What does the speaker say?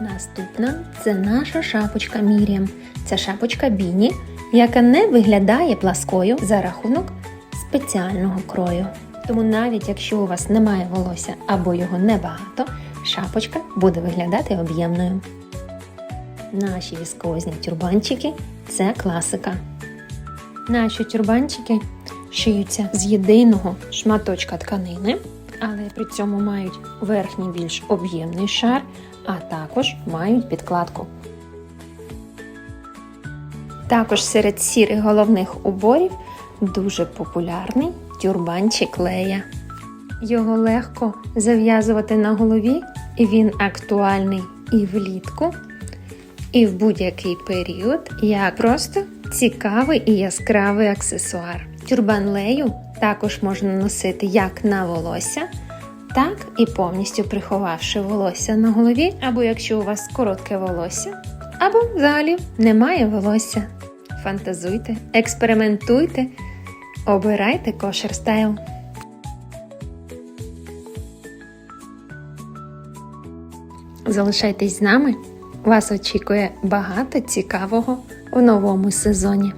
Наступна це наша шапочка Міріам. Це шапочка Біні, яка не виглядає пласкою за рахунок спеціального крою. Тому навіть якщо у вас немає волосся або його небагато, шапочка буде виглядати об'ємною. Наші віскозні тюрбанчики це класика. Наші тюрбанчики шиються з єдиного шматочка тканини, але при цьому мають верхній більш об'ємний шар, а також мають підкладку. Також серед сірих головних уборів дуже популярний тюрбанчик лея. Його легко зав'язувати на голові, і він актуальний і влітку, і в будь-який період, як просто цікавий і яскравий аксесуар. Тюрбан лею також можна носити як на волосся, так і повністю приховавши волосся на голові, або якщо у вас коротке волосся, або взагалі немає волосся. Фантазуйте, експериментуйте, обирайте кошер стайл. Залишайтесь з нами. Вас очікує багато цікавого в новому сезоні.